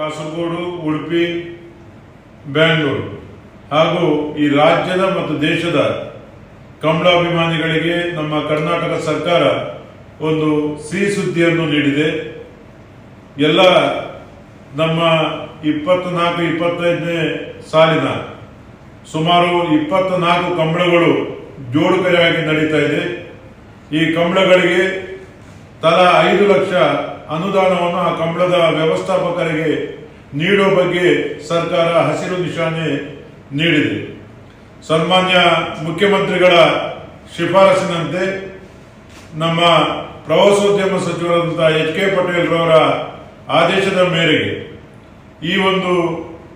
ಕಾಸರಗೋಡು, ಉಡುಪಿ ಬೆಂಗಳೂರು ಹಾಗೂ ಈ ರಾಜ್ಯದ ಮತ್ತು ದೇಶದ ಕಮಲಾಭಿಮಾನಿಗಳಿಗೆ ನಮ್ಮ ಕರ್ನಾಟಕ ಸರ್ಕಾರ ಒಂದು ಸಿಹಿ ಸುದ್ದಿಯನ್ನು ನೀಡಿದೆ. ಎಲ್ಲ ನಮ್ಮ ಇಪ್ಪತ್ನಾಲ್ಕು, ಇಪ್ಪತ್ತೈದನೇ ಸಾಲಿನ ಸುಮಾರು ಇಪ್ಪತ್ನಾಲ್ಕು ಕಂಬಳಗಳು ಜೋಡುಕರೆಯಾಗಿ ನಡೀತಾ ಇದೆ. ಈ ಕಂಬಳಗಳಿಗೆ ತಲಾ ಐದು ಲಕ್ಷ ಅನುದಾನವನ್ನು ಆ ಕಂಬಳದ ವ್ಯವಸ್ಥಾಪಕರಿಗೆ ನೀಡೋ ಬಗ್ಗೆ ಸರ್ಕಾರ ಹಸಿರು ನಿಶಾನೆ ನೀಡಿದೆ. ಸನ್ಮಾನ್ಯ ಮುಖ್ಯಮಂತ್ರಿಗಳ ಶಿಫಾರಸಿನಂತೆ ನಮ್ಮ ಪ್ರವಾಸೋದ್ಯಮ ಸಚಿವರಾದಂಥ ಎಚ್ ಕೆ ಪಟೇಲ್ ರವರ ಆದೇಶದ ಮೇರೆಗೆ ಈ ಒಂದು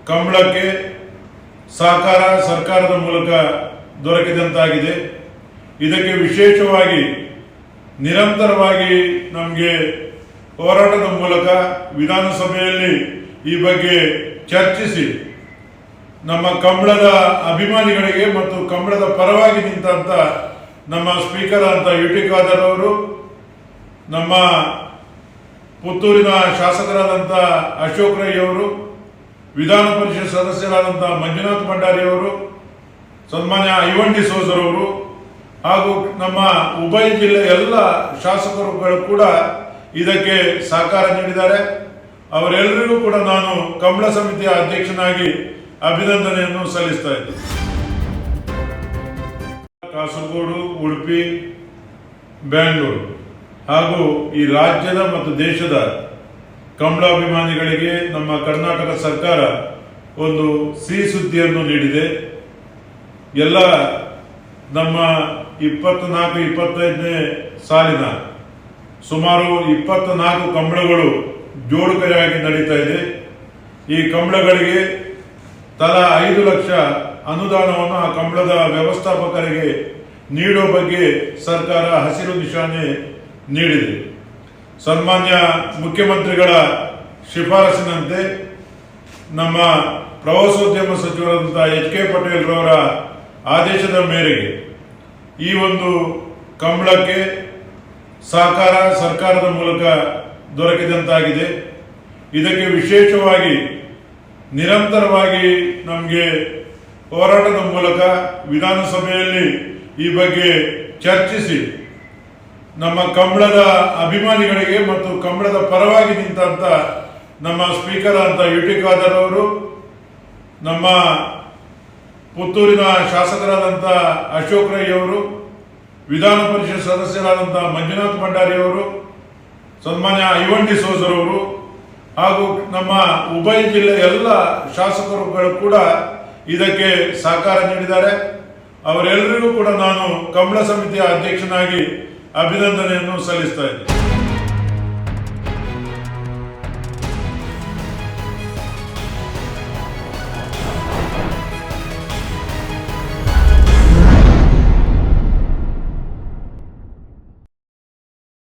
ಕಂಬಳಕ್ಕೆ ಸಹಕಾರ ಸರ್ಕಾರದ ಮೂಲಕ ದೊರಕಿದಂತಾಗಿದೆ. ಇದಕ್ಕೆ ವಿಶೇಷವಾಗಿ ನಿರಂತರವಾಗಿ ನಮಗೆ ಹೋರಾಟದ ಮೂಲಕ ವಿಧಾನಸಭೆಯಲ್ಲಿ ಈ ಬಗ್ಗೆ ಚರ್ಚಿಸಿ ನಮ್ಮ ಕಂಬಳದ ಅಭಿಮಾನಿಗಳಿಗೆ ಮತ್ತು ಕಂಬಳದ ಪರವಾಗಿ ನಿಂತಂತ ನಮ್ಮ ಸ್ಪೀಕರ್ ಅಂತ ಯು ಟಿ ಖಾದರ್ ಅವರು, ನಮ್ಮ ಪುತ್ತೂರಿನ ಶಾಸಕರಾದಂಥ ಅಶೋಕ್ ರೈ ಅವರು, ವಿಧಾನ ಪರಿಷತ್ ಸದಸ್ಯರಾದಂಥ ಮಂಜುನಾಥ್ ಭಂಡಾರಿ ಅವರು, ಸನ್ಮಾನ್ಯ ಐವನ್ ಅವರು ಹಾಗೂ ನಮ್ಮ ಉಭಯ ಜಿಲ್ಲೆಯ ಎಲ್ಲ ಶಾಸಕರುಗಳು ಕೂಡ ಇದಕ್ಕೆ ಸಹಕಾರ ನೀಡಿದ್ದಾರೆ. ಅವರೆಲ್ಲರಿಗೂ ಕೂಡ ನಾನು ಕಂಬಳ ಸಮಿತಿಯ ಅಧ್ಯಕ್ಷನಾಗಿ ಅಭಿನಂದನೆಯನ್ನು ಸಲ್ಲಿಸ್ತಾ ಇದ್ದೇನೆ. ಕಾಸರಗೋಡು, ಉಡುಪಿ ಬೆಂಗಳೂರು ಹಾಗೂ ಈ ರಾಜ್ಯದ ಮತ್ತು ದೇಶದ ಕಂಬಳಾಭಿಮಾನಿಗಳಿಗೆ ನಮ್ಮ ಕರ್ನಾಟಕ ಸರ್ಕಾರ ಒಂದು ಸಿಹಿ ಸುದ್ದಿಯನ್ನು ನೀಡಿದೆ. ಎಲ್ಲ ನಮ್ಮ ಇಪ್ಪತ್ನಾಲ್ಕು, ಇಪ್ಪತ್ತೈದನೇ ಸಾಲಿನ ಸುಮಾರು ಇಪ್ಪತ್ನಾಲ್ಕು ಕಂಬಳಗಳು ಜೋಡುಕರೆಯಾಗಿ ನಡೀತಾ ಇದೆ. ಈ ಕಂಬಳಗಳಿಗೆ ತಲಾ ಐದು ಲಕ್ಷ ಅನುದಾನವನ್ನು ಆ ಕಂಬಳದ ವ್ಯವಸ್ಥಾಪಕರಿಗೆ ನೀಡೋ ಬಗ್ಗೆ ಸರ್ಕಾರ ಹಸಿರು ನಿಶಾನೆ ನೀಡಿದೆ. ಸನ್ಮಾನ್ಯ ಮುಖ್ಯಮಂತ್ರಿಗಳ ಶಿಫಾರಸಿನಂತೆ ನಮ್ಮ ಪ್ರವಾಸೋದ್ಯಮ ಸಚಿವರಾದಂಥ ಎಚ್ ಕೆ ಪಟೇಲ್ ರವರ ಆದೇಶದ ಮೇರೆಗೆ ಈ ಒಂದು ಕಂಬಳಕ್ಕೆ ಸಹಕಾರ ಸರ್ಕಾರದ ಮೂಲಕ ದೊರಕಿದಂತಾಗಿದೆ. ಇದಕ್ಕೆ ವಿಶೇಷವಾಗಿ ನಿರಂತರವಾಗಿ ನಮಗೆ ಹೋರಾಟದ ಮೂಲಕ ವಿಧಾನಸಭೆಯಲ್ಲಿ ಈ ಬಗ್ಗೆ ಚರ್ಚಿಸಿ, ನಮ್ಮ ಕಂಬಳದ ಅಭಿಮಾನಿಗಳಿಗೆ ಮತ್ತು ಕಂಬಳದ ಪರವಾಗಿ ನಿಂತಂತ ನಮ್ಮ ಸ್ಪೀಕರ್ ಅಂತ ಯು ಟಿ ಖಾದರ್ ಅವರು, ನಮ್ಮ ಪುತ್ತೂರಿನ ಶಾಸಕರಾದಂಥ ಅಶೋಕ್ ರೈ ಅವರು ವಿಧಾನ ಪರಿಷತ್ ಸದಸ್ಯರಾದಂಥ ಮಂಜುನಾಥ್ ಭಂಡಾರಿ ಅವರು ಸನ್ಮಾನ್ಯ ಐವನ್ ಸೋದರವರು ಹಾಗೂ ನಮ್ಮ ಉಭಯ ಜಿಲ್ಲೆಯ ಎಲ್ಲ ಶಾಸಕರುಗಳು ಕೂಡ ಇದಕ್ಕೆ ಸಹಕಾರ ನೀಡಿದ್ದಾರೆ. ಅವರೆಲ್ಲರಿಗೂ ಕೂಡ ನಾನು ಕಂಬಳ ಸಮಿತಿಯ ಅಧ್ಯಕ್ಷನಾಗಿ ಅಭಿನಂದನೆಯನ್ನು ಸಲ್ಲಿಸ್ತಾ ಇದ್ದೇನೆ.